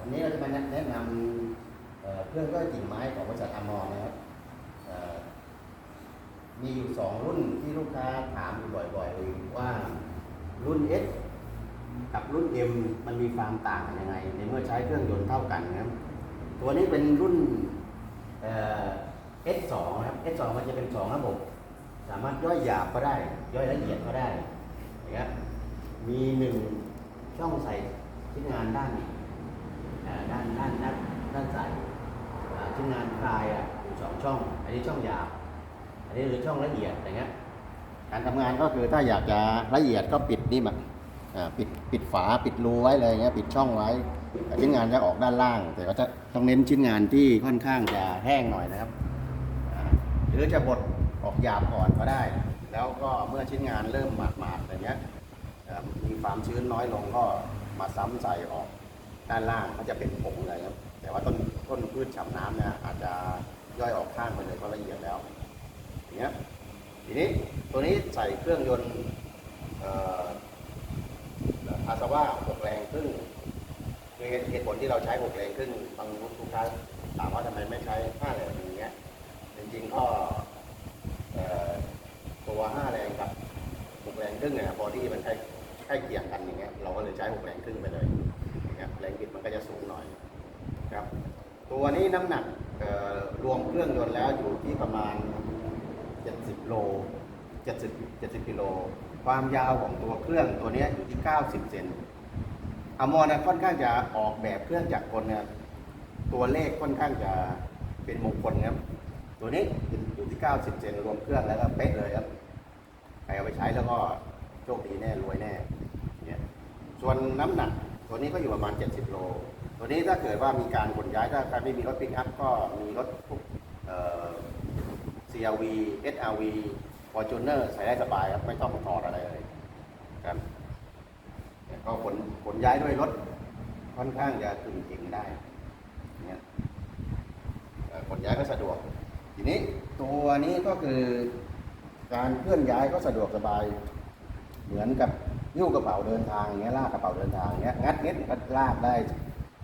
วันนี้เราจะมาแนะนำเเครื่องย่อยกิ่งไม้ของบริษัทอมรนะครับมีอยู่สองรุ่นที่ลูกค้าถามอยู่บ่อยๆเลยว่ารุ่น S กับรุ่น M มันมีความต่างกันยังไง ในเมื่อใช้เครื่องยนต์เท่ากันนะครับตัวนี้เป็นรุ่นเอ่อ S2 นะครับ S2 มันจะเป็นสองระบบ สามารถย่อยหยาบก็ได้ ย่อยละเอียดก็ได้นะครับมีหนึ่งช่องใส่ชิ้นงานด้านเอ่อ ด้านด้านด้านด้านใส่อ่าชิ้นงานคลายอะอยู่สองช่อง อันนี้ช่องหยาบ อันนี้คือช่องละเอียดอย่างเงี้ย การทำงานก็คือถ้าอยากจะละเอียดก็ปิดนี่มันอ่าปิดปิดฝาปิดรูไว้เลยเงี้ยปิดช่องไว้ชิ้นงานจะออกด้านล่าง แต่ก็จะต้องเน้นชิ้นงานที่ค่อนข้างจะแห้งหน่อยนะครับ หรือจะบดออกหยาบก่อนก็ได้ แล้วก็เมื่อชิ้นงานเริ่มหมาดๆอย่างเงี้ยมีความชื้นน้อยลงก็มาซ้ำใส่ออก ด้านล่างก็จะเป็นผงเลยครับ แต่ว่าต้นต้นพืชฉ่ำน้ำเนี่ยอาจจะย่อยออกข้างไปเลยเพราะละเอียดแล้วอย่างเงี้ยทีนี้ตัวนี้ใส่เครื่องยนต์อาซาว่าหกแรงครึ่งคือเหตุเหตุผลที่เราใช้หกแรงครึ่งบางลูกค้าถามว่าทำไมไม่ใช้ห้าแรงอย่างเงี้ยจริงๆก็ตัวห้าแรงกับหกแรงครึ่งเนี่ยบอดี้มันใกล้ใกล้เคียงกันอย่างเงี้ยเราก็เลยใช้หกแรงครึ่งไปเลย มันก็จะสูงหน่อยครับ ตัวนี้น้ำหนักรวมเครื่องยนต์แล้วอยู่ที่ประมาณ 70 โล 70 70กิโล ความยาวของตัวเครื่องตัวนี้อยู่ที่ 90 เซนอามอนะค่อนข้างจะออกแบบเครื่องจักรกลเนี่ยตัวเลขค่อนข้างจะเป็นมงคลครับ ตัวนี้อยู่ที่ 90 เซนรวมเครื่องแล้วก็เป๊ะเลยครับใครเอาไปใช้แล้วก็โชคดีแน่รวยแน่เนี่ยส่วนน้ำหนัก ตัวนี้ก็อยู่ประมาณ 70 โล ตัวนี้ถ้าเกิดว่ามีการขนย้ายถ้าใครไม่มีรถปิกอัพก็มีรถพวกเอ่อ CRV SRV Fortuner ใส่ได้สบายครับไม่ต้องถอดอะไรเลยครับเนี่ยก็ขนขนย้ายด้วยรถค่อนข้างจะถึงจริงได้เนี่ยขนย้ายก็สะดวก ทีนี้ตัวนี้ก็คือการเคลื่อนย้ายก็สะดวกสบาย เหมือนกับ ยิ้วกระเป๋าเดินทางอย่างเงี้ยลากกระเป๋าเดินทางอย่างเงี้ยงัดเงี้ยก็ลากได้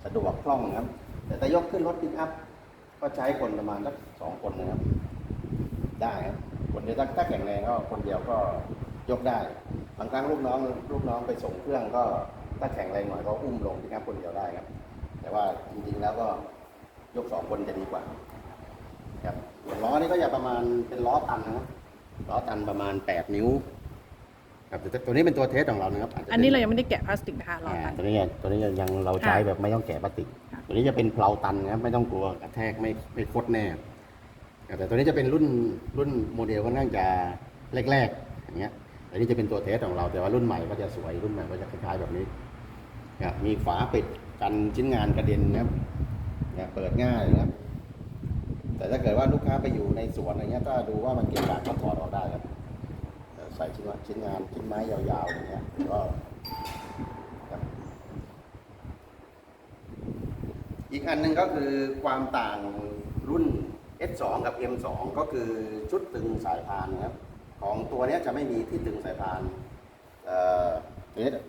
สะดวกคล่องนะครับ แต่ถ้ายกขึ้นรถปิกอัพก็ใช้คนประมาณสักสองคนนะครับ ได้ครับคนเดียวถ้าแข็งแรงก็คนเดียวก็ยกได้บางครั้งลูกน้องลูกน้องไปส่งเครื่องก็ถ้าแข็งแรงหน่อยก็อุ้มลงปิกอัพคนเดียวได้ครับ แต่ว่าจริงๆแล้วก็ยกสองคนจะดีกว่าครับล้อนี่ก็จะประมาณเป็นล้อตันนะครับล้อตันประมาณ8นิ้ว ครับแต่ตัวนี้เป็นตัวเทสของเรานะครับจจะอันนี้เรายังไม่ได้แกะพลาสติกนะคะรออ่ากันตัวนี้ยังตัวนี้ยังเราใช้ค่ะแบบไม่ต้องแกะพลาสติก ค่ะ ตัวนี้จะเป็นเพลาตันนะครับไม่ต้องกลัวกระแทกไม่ไม่คดแน่ครับแต่ตัวนี้จะเป็นรุ่นรุ่นโมเดลค่อนข้างจะแรกๆอย่างเงี้ยอันนี้จะเป็นตัวเทสของเราแต่ว่ารุ่นใหม่ก็จะสวยรุ่นใหม่ก็จะคล้ายๆแบบนี้ครับมีฝาปิดกันชิ้นงานกระเด็นนะครับเนี่ยเปิดง่ายนะครับแต่ถ้าเกิดว่าลูกค้าไปอยู่ในสวนอะไรเงี้ยถ้าดูว่ามันเกะกะก็ถอดออกได้ครับเอ่อ ใส่ชิ้นชิ้นงานชิ้นไม้ยาวๆอย่างเงี้ยก็อีกอันหนึ่งก็คือความต่างรุ่น S2 กับ M2 ก็คือชุดตึงสายพานครับของตัวนี้จะไม่มีที่ตึงสายพานเออ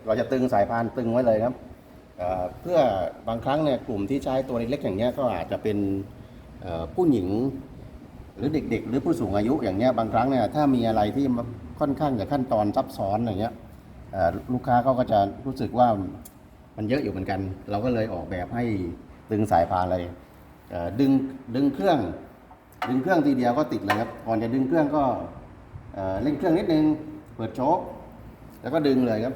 เราจะตึงสายพานตึงไว้เลยครับเเพื่อบางครั้งเนี่ยกลุ่มที่ใช้ตัวเล็กๆอย่างเงี้ยก็อาจจะเป็นผู้หญิง หรือเด็ก ๆ หรือผู้สูงอายุอย่างเงี้ยบางครั้งเนี่ยถ้ามีอะไรที่ค่อนข้างจะขั้นตอนซับซ้อนอย่างเงี้ยลูกค้าเขาก็จะรู้สึกว่ามันเยอะอยู่เหมือนกัน เราก็เลยออกแบบให้ดึงสายพานเลยเดึงดึงเครื่อง ดึงเครื่องทีเดียวก็ติดเลยครับก่อนจะดึงเครื่องก็เอ่อเร่งเครื่องนิดนึงเปิดโชคแล้วก็ดึงเลยครับ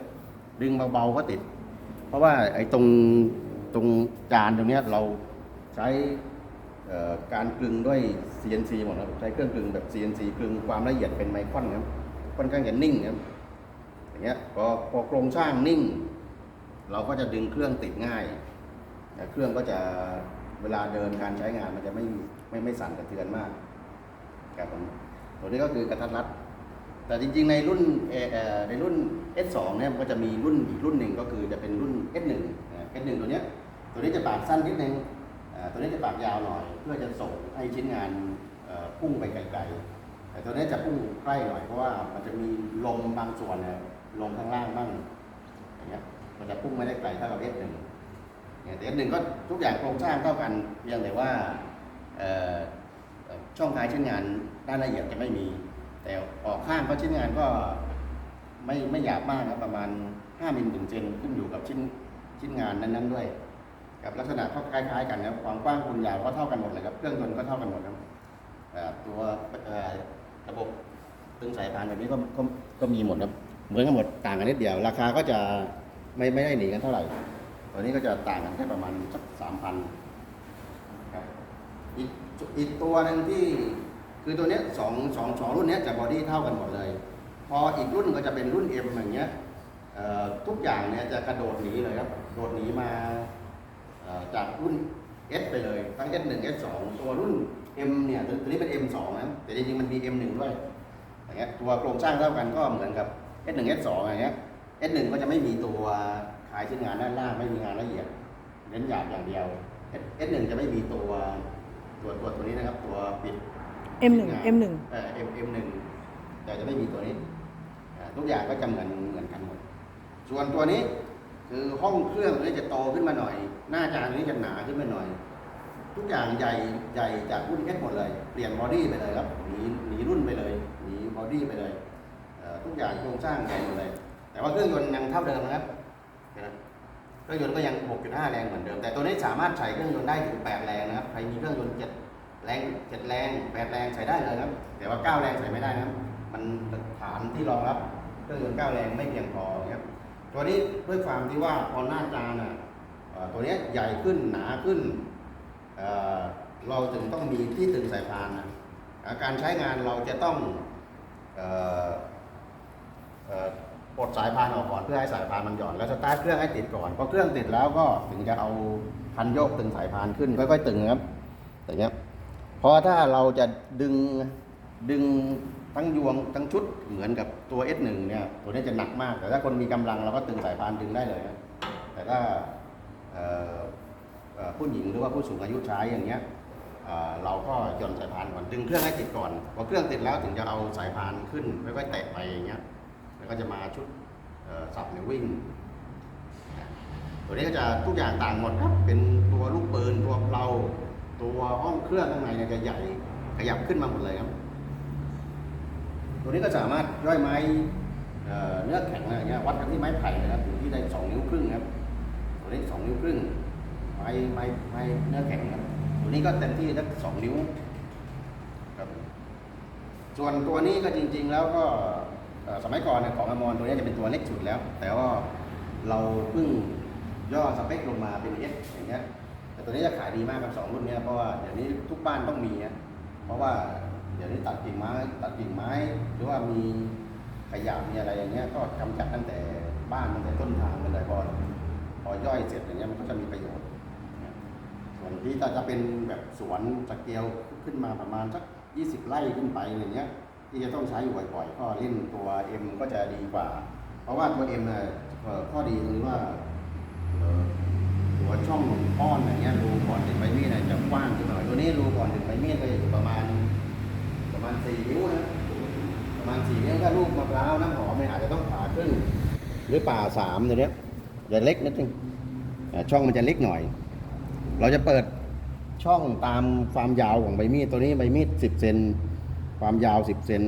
ดึงเบาๆก็ติด เพราะว่าไอ้ตรงตรงจานตรงเนี้ยเราใช้ การกลึงด้วย CNC หมดครับใช้เครื่องกลึงแบบ CNC กลึงความละเอียดเป็นไมครอนครับค่อนข้างจะนิ่งครับอย่างเงี้ยพอพอโครงสร้างนิ่ง เราก็จะดึงเครื่องติดง่ายเครื่องก็จะเวลาเดินการใช้งานมันจะไม่ไม่ไม่สั่นกระเทือนมากครับผมตัวนี้ก็คือกระทัดรัด แต่จริงๆในรุ่นในรุ่น S2 เนี่ยมันก็จะมีรุ่นอีกรุ่นหนึ่งก็คือจะเป็นรุ่น S1 S1 ตัวเนี้ยตัวนี้จะปากสั้นนิดนึงอ่า ตัวนี้จะปากยาวหน่อยเพื่อจะส่งให้ชิ้นงานพุ่งไปไกลๆ แต่ตัวนี้จะพุ่งใกล้หน่อยเพราะว่ามันจะมีลมบางส่วนเนี่ยลมข้างล่างบ้างอย่างเงี้ยมันจะพุ่งไม่ได้ไกลเท่ากับ S1 เนี่ยแต่เอันหนึ่งก็ทุกอย่างโครงสร้างเท่ากันเพียงแต่ว่าช่องท้ายชิ้นงานด้านละเอียดจะไม่มี แต่ออกข้างก็ชิ้นงานก็ไม่ไม่หยาบมากครับประมาณ5มิลถึงเซนขึ้นอยู่กับชิ้นชิ้นงานนั้นๆด้วย ครับลักษณะก็คล้ายๆ กันครับความกว้างคูณยาวก็เท่ากันหมดเลยครับเครื่องยนต์ก็เท่ากันหมดครับตัวระบบตึงสายพานแบบนี้ก็ก็ก็มีหมดครับเหมือนกันหมดต่างกันนิดเดียว ราคาก็จะไม่ไม่ได้หนีกันเท่าไหร่ตัวนี้ก็จะต่างกันแค่ประมาณสักสามพันอีกอีกตัวหนึ่งที่คือตัวเนี้ยสองสองสองรุ่นเนี้ยจะบอดี้เท่ากันหมดเลย พออีกรุ่นก็จะเป็นรุ่น M อย่างเงี้ยทุกอย่างเนี่ยจะกระโดดหนีเลยครับโดดหนีมา จากรุ่น S ไปเลยทั้ง S1 S2 ตัวรุ่น M เนี่ยตัวนี้เป็น M2 นะแต่จริงๆมันมี M1 ด้วยอย่างเงี้ยตัวโครงสร้างเท่ากันก็เหมือนกับ S1 S2 อย่างเงี้ย S1 ก็จะไม่มีตัวขายชิ้นงานด้านล่างไม่มีงานละเอียดเน้นหยาบอย่างเดียว S- S1 จะไม่มีตัวตัวตัวตัวนี้นะครับ ตัวปิด M1 ชิ้งาน M1 เอ่อ M M1 แต่จะไม่มีตัวนี้อ่าทุกอย่างก็จะเหมือนเหมือนกันหมด ส่วนตัวนี้ คือห้องเครื่องนี้จะโตขึ้นมาหน่อย หน้าจานนี้จะหนาขึ้นมาหน่อย ทุกอย่างใหญ่ใหญ่จากรุ่นเอสหมดเลย เปลี่ยนบอดี้ไปเลยครับหนีหนีรุ่นไปเลยหนีบอดี้ไปเลยเทุกอย่างโครงสร้างใหญ่หมดเลย แต่ว่าเครื่องยนต์ยังเท่าเดิมนะครับเครื่องยนต์ก็ยัง 6.5 แรงเหมือนเดิม แต่ตัวนี้สามารถใส่เครื่องยนต์ได้ถึง 8 แรงนะครับ ใครมีเครื่องยนต์ 7 แรง 7 แรง 8 แรงใส่ได้เลยครับ แต่ว่า 9 แรงใส่ไม่ได้นะครับ มันฐานที่รองรับเครื่องยนต์ 9 แรงไม่เพียงพอครับ ตัวนี้ด้วยความที่ว่าพอหน้าจานอะตัวนี้ใหญ่ขึ้นหนาขึ้นเเราถึงต้องมีที่ตึงสายพานนะการใช้งานเราจะต้องปลดสายพานออกก่อนเพื่อให้สายพานมันหย่อน แล้วสตาร์ทเครื่องให้ติดก่อนพอเครื่องติดแล้วก็ถึงจะเอาคันโยกตึงสายพานขึ้นค่อยๆตึงครับอย่างเงี้ยเพราะถ้าเราจะดึงดึง ทั้งยวงทั้งชุดเหมือนกับตัว S1 เนี่ยตัวนี้จะหนักมาก แต่ถ้าคนมีกำลังเราก็ตึงสายพานดึงได้เลยครับแต่ถ้าผู้หญิงหรือว่าผู้สูงอายุใช้อย่างเงี้ยเเราก็หย่อนสายพานก่อนดึงเครื่องให้ติดก่อนพอเครื่องติดแล้วถึงจะเอาสายพานขึ้นค่อยๆแตะไปอย่างเงี้ยแล้วก็จะมาชุดสับหรือวิ่ง ตัวนี้ก็จะทุกอย่างต่างหมดครับเป็นตัวลูกปืนตัวเพลาตัวห้องเครื่องข้างในเนี่ยจะใหญ่ขยับขึ้นมาหมดเลยครับ ตัวนี้ก็สามารถย่อยไม้เเนื้อแข็งอะไรเงี้ยวัดกันที่ไม้ไผ่นะครับอยู่ที่ได้สองนิ้วครึ่งครับตัวนี้สองนิ้วครึ่งไม้ไม้ไม้เนื้อแข็งครับตัวนี้ก็เต็มที่สักสองนิ้วครับส่วนตัวนี้ก็จริง ๆ แล้วก็สมัยก่อนของอมรตัวนี้จะเป็นตัวเล็กสุดแล้ว แต่ว่าเราเพิ่งย่อสเปคลงมาเป็นเอสอย่างเงี้ยแต่ตัวนี้จะขายดีมากกับสองรุ่นเนี้ยเพราะว่าเดี๋ยวนี้ทุกบ้านต้องมีอะเพราะว่า เดี๋ยวนี้ตัดกิ่งไม้ ตัดกิ่งไม้ หรือว่ามีขยะมีอะไรอย่างเงี้ย ก็กำจัดตั้งแต่บ้านตั้งแต่ต้นทางกันเลยพอพอย่อยเสร็จอย่างเงี้ยมันก็จะมีประโยชน์ส่วนที่ถ้าจะเป็นแบบสวนสเกลขึ้นมาประมาณสัก20 ไร่ขึ้นไปอย่างเงี้ย ที่จะต้องใช้อยู่บ่อยๆก็เล่นตัว M ก็จะดีกว่า เพราะว่าตัว M เนี่ยเอ่ข้อดีตรงที่ว่าเอ่อตัวช่องป้อนอย่างเงี้ยรูก่อนถึงใบมีดเนี่ยจะกว้างขึ้นหน่อยตัวนี้รูก่อนถึงใบมีดก็จะอยู่ประมาณ ประมาณ4นิ้วนะประมาณ4นิ้วถ้าลูกมะพร้าวน้ำหอมเนี่ยอาจจะต้องผ่าครึ่งหรือป่าสามตัวเนี้ยจะเล็กนิดนึงอ่าช่องมันจะเล็กหน่อย เราจะเปิดช่องตามความยาวของใบมีดตัวนี้ใบมีด10เซนความยาว10เซน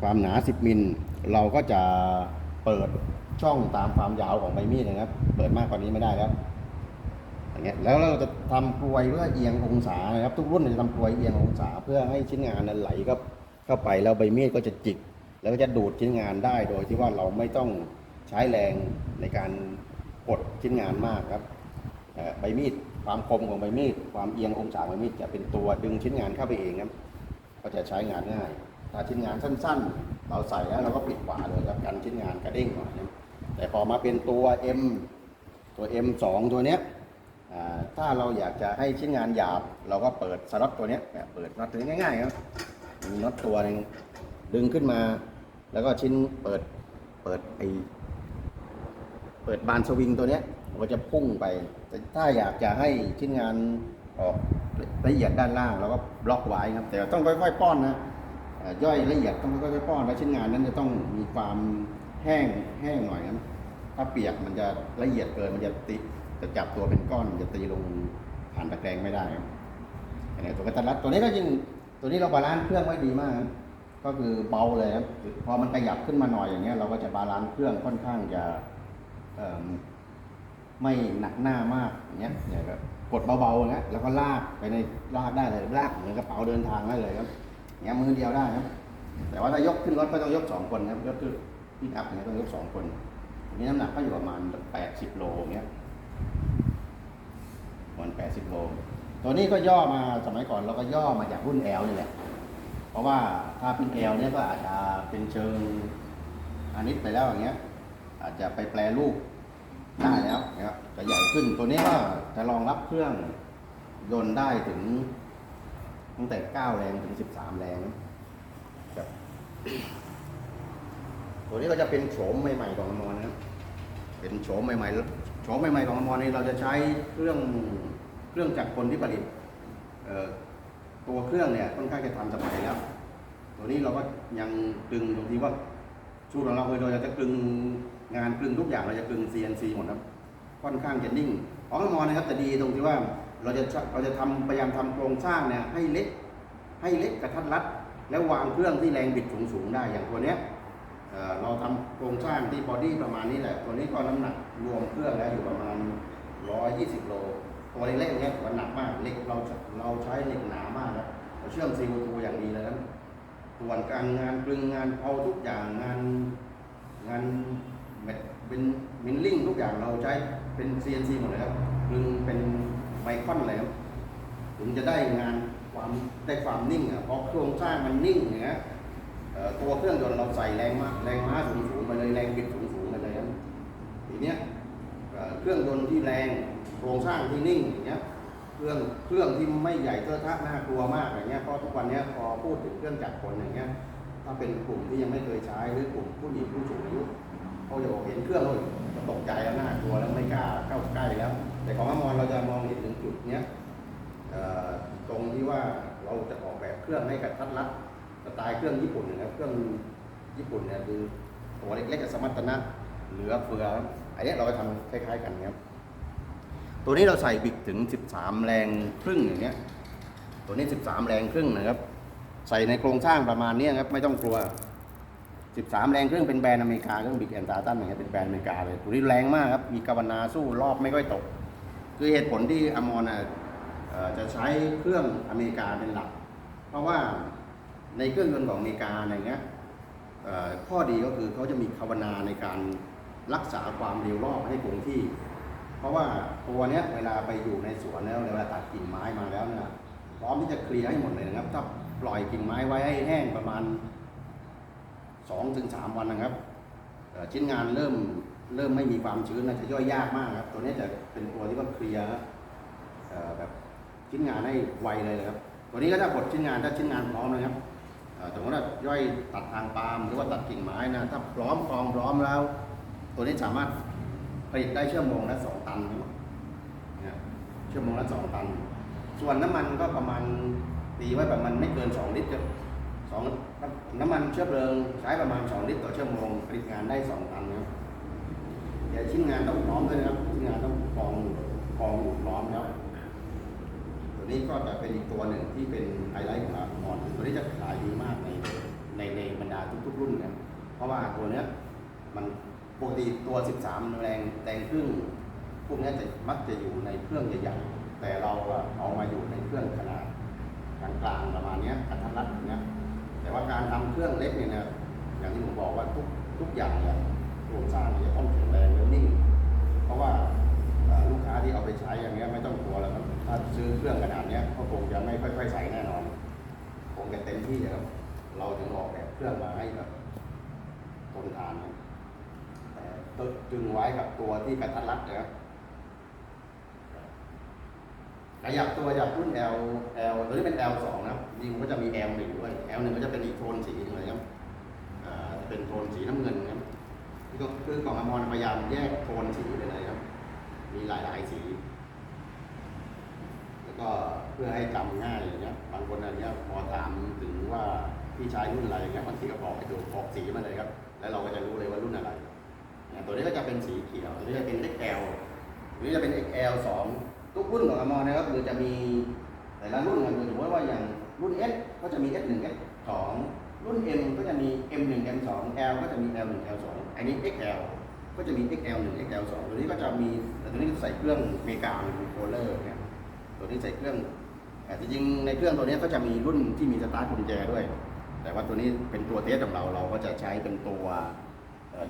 ความหนา10มิลเราก็จะเปิดช่องตามความยาวของใบมีดนะครับ เปิดมากกว่านี้ไม่ได้แล้ว อย่างเงี้ยแล้วเราจะทำกลวยเพื่อเอียงองศานะครับ ทุกรุ่นจะทำกลวยเอียงองศา เพื่อให้ชิ้นงานนั้นไหลก็เข้าไปแล้วใบมีดก็จะจิก แล้วก็จะดูดชิ้นงานได้โดยที่ว่าเราไม่ต้องใช้แรงในการกดชิ้นงานมากครับใบมีดความคมของใบมีดความเอียงองศาใบมีดจะเป็นตัวดึงชิ้นงานเข้าไปเองครับก็จะใช้งานง่ายถ้าชิ้นงานสั้น ๆ เราใส่แล้วเราก็ปิดฝาเลยครับกันชิ้นงานกระเด้งหน่อยนะแต่พอมาเป็นตัว M ตัว M2 ตัวเนี้ย ถ้าเราอยากจะให้ชิ้นงานหยาบ เราก็เปิดสล็อตตัวนี้เปิดน็อตตัวนี้ง่ายๆครับมีน็อตตัวหนึงดึงขึ้นมา แล้วก็ชิ้นเปิดเปิดไอเปิดบานสวิงตัวนี้มันก็จะพุ่งไป แต่ถ้าอยากจะให้ชิ้นงานออกละเอียดด้านล่างเราก็บล็อกไว้ครับ แต่ต้องค่อยๆป้อนนะย่อยละเอียดต้องค่อยๆป้อนแล้วชิ้นงานนั้นจะต้องมีความแห้งแห้งหน่อยครับ ถ้าเปียกมันจะละเอียดเกินมันจะติจะจับตัวเป็นก้อนจะตีลงผ่านตะแกรงไม่ได้ครับอันนี้ตัวกระตัดรัดตัวนี้ก็ยิ่งตัวนี้เราบาลานซ์เครื่องไว้ดีมาก ก็คือเบาเลยครับพอมันขยับขึ้นมาหน่อยอย่างเงี้ย เราก็จะบาลานซ์เครื่องค่อนข้างจะไม่หนักหน้ามากอย่างเงี้ยเนี่ยก็กดเบาๆอย่างเงี้ยแล้วก็ลากไปในลากได้เลยลากเหมือนกระเป๋าเดินทางได้เลยครับอย่างเงี้ยมือเดียวได้ครับ แต่ว่าถ้ายกขึ้นรถก็ต้องยกสองคนครับยกขึ้นพิกอัพเนี่ยต้องยกสองคน มีน้ำหนักก็อยู่ประมาณแปดสิบโลอย่างเงี้ยประมันแปดสิบโล ตัวนี้ก็ย่อมาสมัยก่อนเราก็ย่อมาจากรุ่น L นี่แหละ เพราะว่าถ้าเป็น L เนี่ยก็อาจจะเป็นเชิงอันนี้ไปแล้วอย่างเงี้ย อาจจะไปแปลรูปได้แล้วนะครับจะใหญ่ขึ้นตัวนี้ก็จะรองรับเครื่องยนต์ได้ถึงตั้งแต่ 9 แรงถึง 13 แรงนะครับ ตัวนี้ก็จะเป็นโฉมใหม่ๆของอมรนะครับ เป็นโฉมใหม่ๆโฉมใหม่ๆของอมรนี่เราจะใช้เครื่องเครื่องจักรกลที่ผลิตตัวเครื่องเนี่ยค่อนข้างจะทันสมัยแล้ว ตัวนี้เราก็ยังกลึงตรงที่ว่าชูของเราเคยเราจะกลึงงานกลึงทุกอย่างเราจะกลึง CNC หมดครับ ค่อนข้างจะนิ่งของอมรนะครับแต่ดีตรงที่ว่าเราจะเราจะทำพยายามทำโครงสร้างเนี่ยให้เล็กให้เล็กกระทัดรัด แล้ววางเครื่องที่แรงบิดสูงๆได้อย่างตัวเนี้ย เราทำโครงสร้างที่บอดี้ประมาณนี้แหละ ตัวนี้ก็น้ำหนักรวมเครื่องแล้วอยู่ประมาณ 120 โล ตัวเล็กๆเนี้ยมันหนักมากเหล็กเราเราใช้เหล็กหนามากนะเราเชื่อมซีโทูอย่างดีเลยนะส่วนการงานกลึงงานเอาทุกอย่างงานงานเม็ดเป็นมิลลิ่งทุกอย่างเราใช้เป็น CNC หมดเลยครับกลึงเป็นไมคอนเลยครับถึงจะได้งานความได้ความนิ่งอะเพราะโครงสร้างมันนิ่งอย่างเงี้ย ตัวเครื่องยนต์เราใส่แรงมากแรงม้าสูงสูงๆไปเลยแรงบิดสูงสูงๆไปเลยครับทีเนี้ยเครื่องยนต์ที่แรงโครงสร้างที่นิ่งอย่างเงี้ยเครื่องเครื่องที่ไม่ใหญ่เทอะทะน่ากลัวมากอย่างเงี้ยเพราะทุกวันเนี้ยพอพูดถึงเครื่องจักรกลอย่างเงี้ยถ้าเป็นกลุ่มที่ยังไม่เคยใช้หรือกลุ่มผู้หญิงผู้สูงอายุเขาจะบอกเห็นเครื่องแล้วก็ตกใจแล้วน่ากลัวแล้วไม่กล้าเข้าใกล้แล้ว แต่ของอมรเราจะมองเห็นถึงจุดเนี้ยตรงที่ว่าเราจะออกแบบเครื่องให้กับทัดรัด ไตล์เครื่องญี่ปุ่นนะครับเครื่องญี่ปุ่นเนี่ยคือตัวเล็กๆกับสมรรถนะเหลือเฟืออันเนี้ยเราก็ทำคล้ายๆกันครับ ตัวนี้เราใส่บิกถึง 13 แรงครึ่งอย่างเงี้ย ตัวนี้ 13 แรงครึ่งนะครับ ใส่ในโครงสร้างประมาณเนี้ยครับไม่ต้องกลัว 13 แรงครึ่งเป็นแบรนด์อเมริกาเครื่องบิกแอนตาตันอย่างเงี้ยเป็นแบรนด์อเมริกาเลย ตัวนี้แรงมากครับ มีกาวนาสู้รอบไม่ค่อยตก คือเหตุผลที่อมรน่ะเอ่อจะใช้เครื่องอเมริกาเป็นหลัก เพราะว่า ในเครื่องยนต์ของอเมริกาอะไรเงี้ยข้อดีก็คือเขาจะมีคาวนาในการรักษาความเร็วรอบให้คงที่ เพราะว่าตัวเนี้ยเวลาไปอยู่ในสวนแล้วเวลาตัดกิ่งไม้มาแล้วเนี่ยพร้อมที่จะเคลียร์ให้หมดเลยนะครับ ถ้าปล่อยกิ่งไม้ไว้ให้แห้งประมาณสองถึงสามวันนะครับชิ้นงานเริ่มเริ่มไม่มีความชื้นนะจะย่อยยากมากครับ ตัวนี้จะเป็นตัวที่ว่าเคลียร์แบบชิ้นงานให้ไวเลยนะครับ ตัวนี้ก็จะบดชิ้นงานถ้าชิ้นงานพร้อมนะครับ สมมติว่าย่อยตัดทางปาล์มหรือว่าตัดกิ่งไม้นะถ้าพร้อมกองพร้อมแล้ว ตัวนี้สามารถผลิตได้ชั่วโมงละสองตันนะครับเนี่ยชั่วโมงละสองตัน ส่วนน้ำมันก็ประมาณตีไว้ประมาณไม่เกินสองลิตรสองน้ำมันเชื้อเพลิงใช้ประมาณสองลิตรต่อชั่วโมงผลิตงานได้สองตันนะครับเดี๋ยวชิ้นงานต้องพร้อมด้วยนะครับชิ้นงานต้องกองกองพร้อมแล้ว นี้ก็จะเป็นอีกตัวหนึ่งที่เป็นไฮไลท์ของเราออนตัวนี้จะขายดีมากในในในบรรดาทุกๆรุ่นเนะเพราะว่าตัวเนี้ยมันปกติตัว 13 แรงแรงครึ่งพวกเนี้ยจะมักจะอยู่ในเครื่องใหญ่ๆแต่เราอะเอามาอยู่ในเครื่องขนาดกลางๆประมาณเนี้ยกระทัดรัดอย่างเนี้ยแต่ว่าการทำเครื่องเล็กเนี่ยนะอย่างที่ผมบอกว่าทุกทุกอย่างเนี่ยโครงสร้างเนี่ยจะต้องแข็งแรงและนิ่ง เพราะว่าลูกค้าที่เอาไปใช้อย่างเงี้ยไม่ต้องกลัวแล้วครับ ถ้าซื้อเครื่องขนาดนี้ก็คงจะไม่ค่อยๆใส่แน่นอนคงจะเต็มที่ครับ เราถึงออกแบบเครื่องมาให้แบบทนทานนะแต่ตึกจึงไว้กับตัวที่กระทัดรัดนะครับขยับตัวจากรุ่น L L ตัวนี้เป็น L สองนะครับจริงมันก็จะมี L หนึ่งด้วย L หนึ่งก็จะเป็นอีกโทนสีหนึ่งเลยครับจะเป็นโทนสีน้ำเงินครับนี่ก็คือของอมรพยายามแยกโทนสีไปเลยครับ มีหลายๆสี ก็เพื่อให้จำง่ายอย่างเงี้ยบางคนอะไรเงี้ยพอถามถึงว่าพี่ชายรุ่นอะไรเงี้ยบางทีก็บอกให้ดูบอกสีมาเลยครับ แล้วเราก็จะรู้เลยว่ารุ่นอะไรนะตัวนี้ก็จะเป็นสีเขียวตัวนี้จะเป็น XL หรือจะเป็น XL 2ทุกรุ่นของอมรนะครับคือจะมีแต่ละรุ่นนะคือสมมติว่าอย่างรุ่น S ก็จะมี S 1 S 2 รุ่น M ก็จะมี M 1 M 2 L ก็จะมี L 1 L 2 อันนี้ XL ก็จะมี XL 1 XL 2 ตัวนี้ก็จะมีตัวนี้ใส่เครื่องเมกามีโคเลอร์เนี่ย ตัวนี้ใส่เครื่องแต่จริงๆในเครื่องตัวนี้ก็จะมีรุ่นที่มีสตาร์ทกุญแจด้วย แต่ว่าตัวนี้เป็นตัวเทสของเราเราก็จะใช้เป็นตัว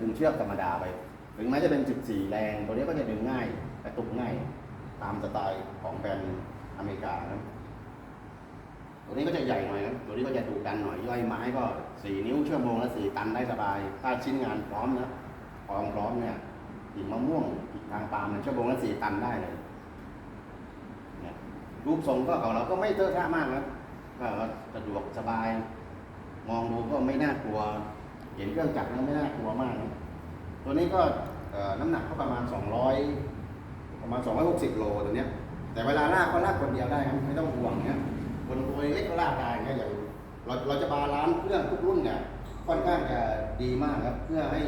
ดึงเชือกธรรมดาไป ถึงแม้จะเป็น 14 แรง ตัวนี้ก็จะดึงง่ายกระตุกง่าย ตามสไตล์ของแบรนด์อเมริกานะตัวนี้ก็จะใหญ่หน่อยนะตัวนี้ก็จะดุดันหน่อยย่อยไม้ก็ 4 นิ้วชั่วโมงละ4ตันได้สบาย ถ้าชิ้นงานพร้อมนะพร้อมพร้อมเนี่ยกิ่งมะม่วงกิ่งทางปาล์มเนี่ยชั่วโมงละ4ตันได้เลย รูปทรงก็ของเราก็ไม่เตอะท่ามากนะก็สะดวกสบาย มองดูก็ไม่น่ากลัว เห็นเครื่องจักรแล้วไม่น่ากลัวมากนะตัวนี้ก็น้ำหนักก็ประมาณ 200 ประมาณ 260 โลตัวเนี้ย แต่เวลาลากก็ลากคนเดียวได้ครับไม่ต้องห่วงเนี่ยคนตัวเล็กก็ลากได้เนี่ยอย่างเราเราจะบาลานซ์เครื่องทุกรุ่นเนี่ยค่อนข้างจะดีมากครับเพื่อให้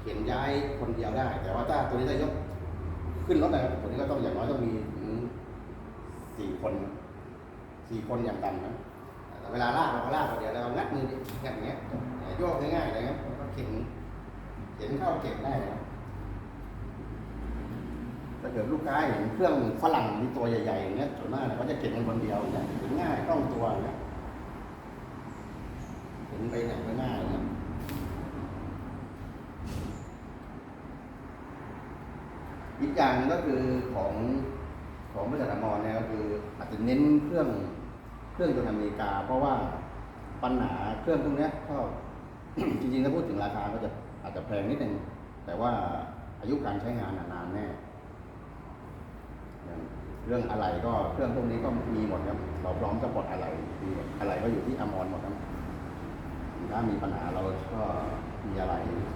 เข็นย้ายคนเดียวได้ แต่ว่าถ้าตัวนี้จะยกขึ้นรถนะครับตัวนี้ก็ต้องอย่างน้อยต้องมี สี่คนสี่คนอย่างต่ำนะแต่เวลาลากเราก็ลากคนเดี๋ยวแล้วงัดมือดิอย่างเงี้ยโยกง่ายๆเลยครับก็เข็นเข็นเข้าเก็บได้นะครับถ้าเกิดลูกค้าเห็นเครื่องฝรั่งที่ตัวใหญ่ๆอย่างเงี้ยส่วนมากเขาจะเก็บมันคนเดียวเนี่ยถึงง่ายคล่องตัวเนี่ยเห็นไปไหนก็ง่ายเนี่ยอีกอย่างก็คือของ ของบริษัทอมรเนี่ยก็คืออาจจะเน้นเครื่องเครื่องยนต์อเมริกา เพราะว่าปัญหาเครื่องพวกนี้ก็จริงๆถ้าพูดถึงราคาก็จะอาจจะแพงนิดนึงแต่ว่าอายุการใช้งานน่ะนานแน่เรื่องอะไรก็เครื่องพวกนี้ก็มีหมดครับเราพร้อมจะปลดอะไรมีหมดอะไรก็อยู่ที่อมรหมดครับถ้ามีปัญหาเราก็มีอะไร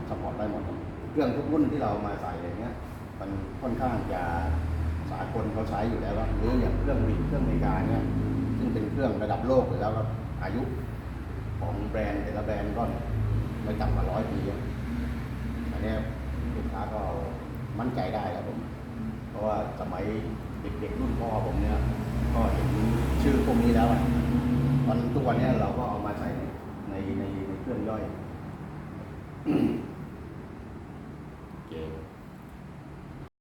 สปอร์ตได้หมด เครื่องทุกรุ่นที่เรามาใส่อย่างเงี้ย มันค่อนข้างจะากลเขาใช้อยู่แล้วครับหรืออย่างเครื่องวินเครื่องอเมริกาเนี่ยซึ่งเป็นเครื่องระดับโลกอยู่แล้วครับอายุของแบรนด์แต่ละแบรนด์ก็ไม่ต่ำกว่าร้อยปีอันนี้ลูกค้าก็มั่นใจได้ครับผม เพราะว่าสมัยเด็กๆรุ่นพ่อผมเนี่ย ก็เห็นชื่อพวกนี้แล้วตอนทุกวันเนี้ยเราก็เอามาใส่ในในในเครื่องย่อย